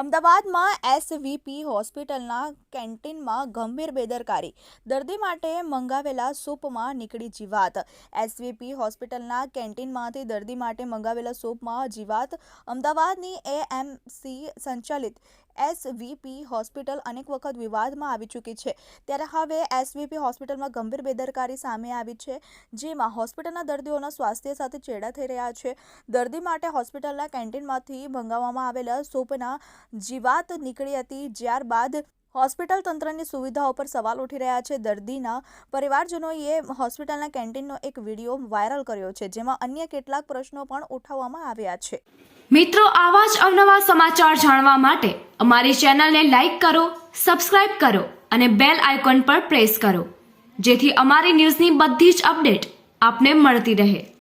અમદાવાદમાં એસવીપી હોસ્પિટલના કેન્ટીનમાં ગંભીર બેદરકારી. દર્દી માટે મંગાવેલા સૂપમાં નીકળી જીવાત. એસવીપી હોસ્પિટલના કેન્ટીનમાંથી દર્દી માટે મંગાવેલા સૂપમાં જીવાત. અમદાવાદની એએમસી સંચાલિત એસવીપી હોસ્પિટલ અનેક વખત વિવાદમાં આવી ચૂકી છે. ત્યારે હવે એસવીપી હોસ્પિટલમાં ગંભીર બેદરકારી સામે આવી છે, જેમાં હોસ્પિટલના દર્દીઓના સ્વાસ્થ્ય સાથે ચેડા થઈ રહ્યા છે. દર્દી માટે હોસ્પિટલના કેન્ટીનમાંથી મંગાવવામાં આવેલા સૂપના જીવાત નીકળી હતી. જ્યારબાદ હોસ્પિટલ તંત્રની સુવિધાઓ પર સવાલ ઉઠી રહ્યા છે. દર્દીના પરિવારજનોએ હોસ્પિટલના કેન્ટીનનો એક વીડિયો વાયરલ કર્યો છે, જેમાં અન્ય કેટલાક પ્રશ્નો પણ ઉઠાવવામાં આવ્યા છે. મિત્રો, આવા જ અવનવા સમાચાર જાણવા માટે અમારી ચેનલને લાઈક કરો, સબસ્ક્રાઇબ કરો અને બેલ આઇકોન પર પ્રેસ કરો, જેથી અમારી ન્યૂઝની બધી જ અપડેટ આપને મળતી રહે.